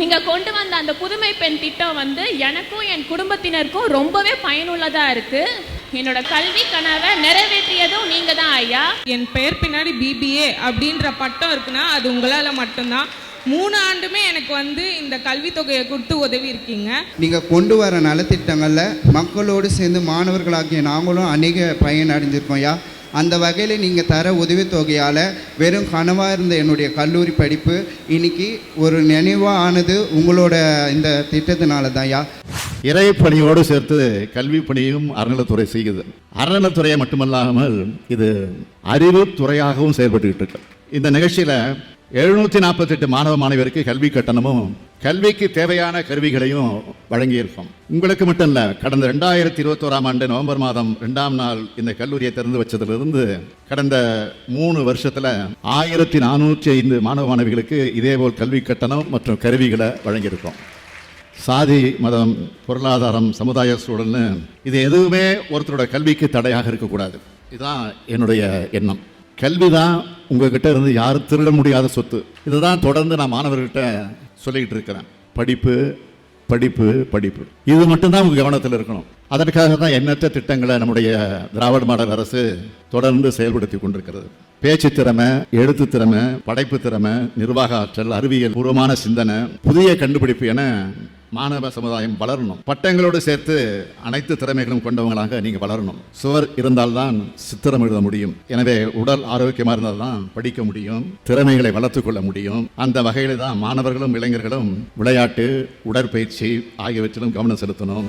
நீங்க கொண்டு வந்த அந்த புதுமை பெண் திட்டம் வந்து எனக்கும் என் குடும்பத்தினருக்கும் ரொம்பவே பயனுள்ளதா இருக்கு. என்னோட கல்வி கனவை நிறைவேற்றியதும் நீங்க தான் ஐயா. என் பெயர் பின்னாடி பிபிஏ அப்படின்ற பட்டம் இருக்குன்னா அது உங்களால் மட்டும்தான். மூணு ஆண்டுமே எனக்கு வந்து இந்த கல்வித்தொகையை கொடுத்து உதவி இருக்கீங்க. நீங்கள் கொண்டு வர நலத்திட்டங்களில் மக்களோடு சேர்ந்து மாணவர்களாகிய நாங்களும் அநேக பயன் அடைஞ்சிருக்கோம் யா அந்த வகையில் நீங்கள் தர உதவித்தொகையால் வெறும் கனவாக இருந்த என்னுடைய கல்லூரி படிப்பு இன்னைக்கு ஒரு நினைவாக ஆனது உங்களோட இந்த திட்டத்தினால தான் யா. இறைப்பணியோடு சேர்த்து கல்வி பணியும் அறநிலத்துறை செய்யுது. அறநிலத்துறையை மட்டுமல்லாமல் இது அறிவு துறையாகவும் செயல்பட்டுக்கிட்டு இருக்கு. இந்த நிகழ்ச்சியில் எழுநூற்றி நாற்பத்தெட்டு மாணவ மாணவியருக்கு கல்வி கட்டணமும் கல்விக்கு தேவையான கருவிகளையும் வழங்கியிருக்கோம். உங்களுக்கு மட்டும் இல்லை கடந்த ரெண்டாயிரத்தி இருபத்தோராம் ஆண்டு நவம்பர் மாதம் ரெண்டாம் நாள் இந்த கல்லூரியை திறந்து வச்சதிலிருந்து கடந்த மூணு வருஷத்தில் ஆயிரத்தி நானூற்றி ஐந்து மாணவ மாணவிகளுக்கு இதேபோல் கல்வி கட்டணம் மற்றும் கருவிகளை வழங்கியிருக்கோம். சாதி மதம் பொருளாதாரம் சமுதாய சூழல்னு இது எதுவுமே ஒருத்தரோட கல்விக்கு தடையாக இருக்கக்கூடாது. இதுதான் என்னுடைய எண்ணம். கல்வி தான் உங்ககிட்ட இருந்து யாரும் திருட முடியாத சொத்து. இதுதான் தொடர்ந்து நான் மாணவர்கிட்ட சொல்லிக்கிட்டு இருக்கிறேன் படிப்பு படிப்பு படிப்பு. இது மட்டும்தான் உங்கள் கவனத்தில் இருக்கணும். அதற்காக தான் எண்ணற்ற திட்டங்களை நம்முடைய திராவிட மாடல் அரசு தொடர்ந்து செயல்படுத்தி கொண்டிருக்கிறது. பேச்சு திறமை எழுத்து திறமை படைப்பு திறமை நிர்வாக ஆற்றல் அறிவியல் பூர்வமான சிந்தனை புதிய கண்டுபிடிப்பு என மாணவ சமுதாயம் வளரணும். பட்டங்களோடு சேர்த்து அனைத்து திறமைகளும் கொண்டவங்களாக நீங்க வளரணும். சுவர் இருந்தால்தான் சித்திரம் எழுத முடியும். எனவே உடல் ஆரோக்கியமா இருந்தால்தான் படிக்க முடியும். திறமைகளை வளர்த்துக் கொள்ள முடியும். அந்த வகையில் தான் மாணவர்களும் இளைஞர்களும் விளையாட்டு உடற்பயிற்சி ஆகியவற்றிலும் கவனம் செலுத்தணும்.